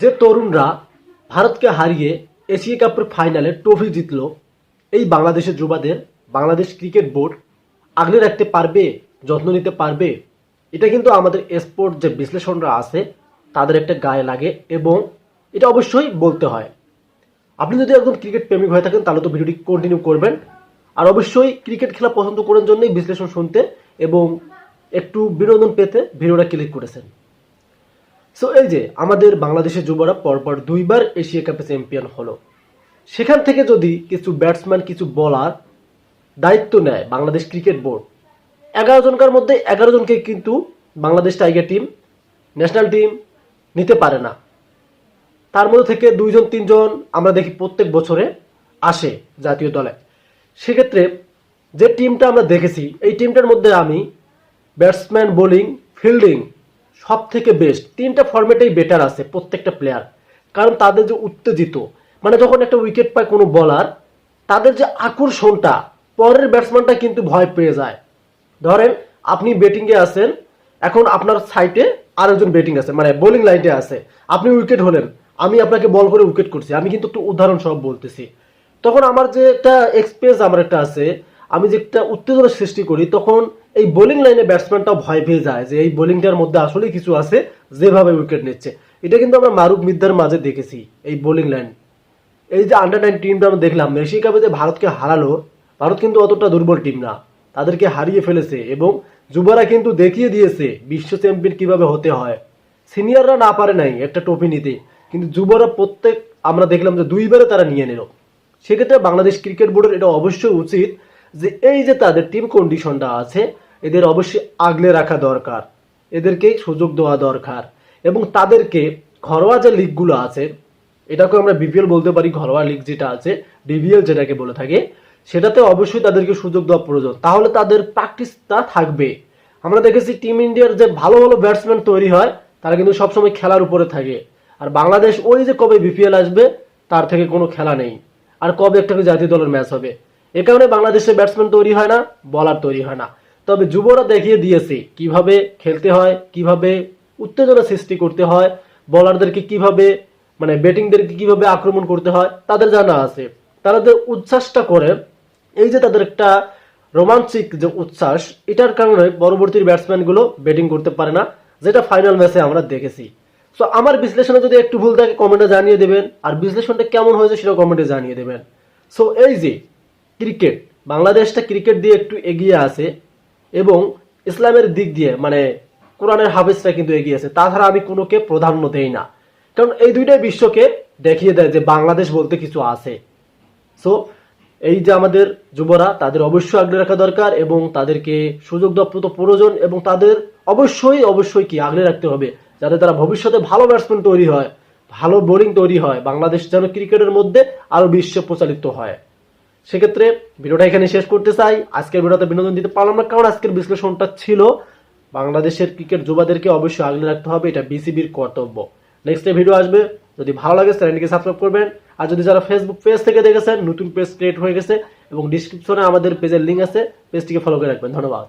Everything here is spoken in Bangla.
যে তরুণরা ভারতকে হারিয়ে এশিয়া কাপের ফাইনালে ট্রফি জিতল, এই বাংলাদেশের যুবাদের বাংলাদেশ ক্রিকেট বোর্ড আগলে রাখতে পারবে, যত্ন নিতে পারবে, এটা কিন্তু আমাদের স্পোর্ট যে বিশ্লেষণরা আছে, তাদের একটা গায়ে লাগে এবং এটা অবশ্যই বলতে হয়। আপনি যদি একদম ক্রিকেট প্রেমিক হয়ে থাকেন, তাহলে তো ভিডিওটি কন্টিনিউ করবেন। আর অবশ্যই ক্রিকেট খেলা পছন্দ করার জন্যই বিশ্লেষণ শুনতে এবং একটু বিনোদন পেতে ভিডিওটা ক্লিক করেছেন। সো এই যে আমাদের বাংলাদেশের যুবরা পরপর দুইবার এশিয়া কাপে চ্যাম্পিয়ন হলো। সেখান থেকে যদি কিছু ব্যাটসম্যান কিছু বলার দায়িত্ব নেয় বাংলাদেশ ক্রিকেট বোর্ড এগারো জনকার মধ্যে এগারো জনকে কিন্তু Bangladesh tiger team national team নিতে পারে না। তার মধ্যে থেকে দুইজন, তিনজন আমরা দেখি প্রত্যেক বছরে আসে জাতীয় দলে। সেক্ষেত্রে যে টিমটা আমরা দেখেছি, এই টিমটার মধ্যে আমি ব্যাটসম্যান বোলিং ফিল্ডিং সব থেকে বেস্ট তিনটা ফর্মেটেই বেটার আছে প্রত্যেকটা প্লেয়ার কারণ তাদের যে উত্তেজিত মানে যখন একটা উইকেট পায় কোনো বলার তাদের যে আকর্ষণটা, পরের ব্যাটসম্যানটা কিন্তু ভয় পেয়ে যায়। ধরেন, আপনি ব্যাটিংয়ে আছেন, এখন আপনার সাইটে আরেকজন ব্যাটিং আছে মানে বোলিং লাইনে আছে। আপনি উইকেট হলেন, আমি আপনাকে বল করে উইকেট করছি। আমি কিন্তু একটু উদাহরণ সব বলতেছি। তখন আমার যে একটা এক্সপিরিয়েন্স আমার একটা আছে আমি যে একটা উত্তেজনা সৃষ্টি করি, তখন এই বোলিং লাইনে ব্যাটসম্যানটাও ভয় পেয়ে যায় যে এই বোলিংটার মধ্যে আসলে কিছু আছে, যেভাবে উইকেট নিচ্ছে। এটা কিন্তু আমরা মারুক মিদ্দার মাঝে দেখেছি, এই বোলিং লাইন এই যে আন্ডার নাইন টিমটা আমরা দেখলাম এশিয়া কাপে যে ভারতকে হারালো, ভারত কিন্তু অতটা দুর্বল টিম না। তাদেরকে হারিয়ে ফেলেছে এবং যুবরা কিন্তু দেখিয়ে দিয়েছে বিশ্ব চ্যাম্পিয়ন কীভাবে হতে হয়। সিনিয়ররা না পারে নাই একটা ট্রফি নিতে, কিন্তু যুবরা প্রত্যেক, আমরা দেখলাম যে দুইবারে তারা নিয়ে নিল। সেক্ষেত্রে বাংলাদেশ ক্রিকেট বোর্ডের এটা অবশ্যই উচিত যে এই যে তাদের টিম কন্ডিশনটা আছে, এদের অবশ্যই আগলে রাখা দরকার। এদেরকে সুযোগ দেওয়া দরকার। এবং তাদেরকে ঘরোয়া যে লিগগুলো আছে এটাকে আমরা বিপিএল বলতে পারি, ঘরোয়া লিগ যেটা আছে ডিভিএল যেটাকে বলে থাকে, সেটাতে অবশ্যই তাদেরকে সুযোগ দেওয়া প্রয়োজন। তাহলে তাদের প্র্যাকটিসটা থাকবে। আমরা দেখেছি টিম ইন্ডিয়ার যে ভালো ভালো ব্যাটসম্যান তৈরি হয়, তারা কিন্তু সবসময় খেলার উপরে থাকে। আর বাংলাদেশ ওই যে কবে বিপিএল আসবে, তার থেকে কোনো খেলা নেই। আর কবে একটা জাতীয় দলের ম্যাচ হবে? এ কারণে বাংলাদেশে ব্যাটসম্যান তৈরি হয় না বলার তৈরি হয় না। তবে যুবরা দেখিয়ে দিয়েছে কীভাবে খেলতে হয়, কীভাবে উত্তেজনা সৃষ্টি করতে হয় বলারদেরকে কীভাবে মানে ব্যাটিংদেরকে কীভাবে আক্রমণ করতে হয়, তাদের জানা আছে। তারা যে উচ্ছ্বাসটা করে, এই যে তাদের একটা রোমাঞ্চিক যে উচ্ছ্বাস, এটার কারণে পরবর্তী ব্যাটসম্যানগুলো ব্যাটিং করতে পারে না, যেটা ফাইনাল ম্যাচে আমরা দেখেছি। সো আমার বিশ্লেষণে যদি একটু ভুল থাকে কমেন্টে জানিয়ে দেবেন, আর বিশ্লেষণটা কেমন হয়েছে সেটা কমেন্টে জানিয়ে দেবেন। সো এই যে ক্রিকেট। বাংলাদেশটা ক্রিকেট দিয়ে একটু এগিয়ে আছে এবং ইসলামের দিক দিয়ে মানে কোরআনের হাফিজটা কিন্তু এগিয়ে আছে। তাছাড়া আমি কোনোকে প্রাধান্য দেই না। কারণ এই দুইটাই বিশ্বকে দেখিয়ে দেয় যে বাংলাদেশ বলতে কিছু আছে। সো এই যে আমাদের যুবরা, তাদের অবশ্যই আগলে রাখা দরকার এবং তাদেরকে সুযোগ দেওয়া প্রত প্রয়োজন এবং তাদের অবশ্যই অবশ্যই কি আগলে রাখতে হবে যাতে তারা ভবিষ্যতে ভালো ব্যাটসম্যান তৈরি হয়, ভালো বোলিং তৈরি হয়, বাংলাদেশ যেন ক্রিকেটের মধ্যে আরও বিশ্ব প্রচারিত হয়। সেক্ষেত্রে ভিডিওটা এখানে শেষ করতে চাই। আজকের ভিডিওতে বিনোদন দিতে পারলাম না, কারণ আজকের বিশ্লেষণটা ছিল বাংলাদেশের ক্রিকেট যুবাদেরকে অবশ্যই আগলে রাখতে হবে, এটা বিসিবির কর্তব্য। নেক্সট ভিডিও আসবে। যদি ভালো লাগে, চ্যানেলটিকে সাবস্ক্রাইব করবেন। আর যদি যারা ফেসবুক পেজ থেকে দেখেছেন, নতুন পেজ ক্রিয়েট হয়ে গেছে, এবং ডিসক্রিপশনে আমাদের পেজের লিঙ্ক আছে পেজটিকে ফলো করে রাখবেন। ধন্যবাদ।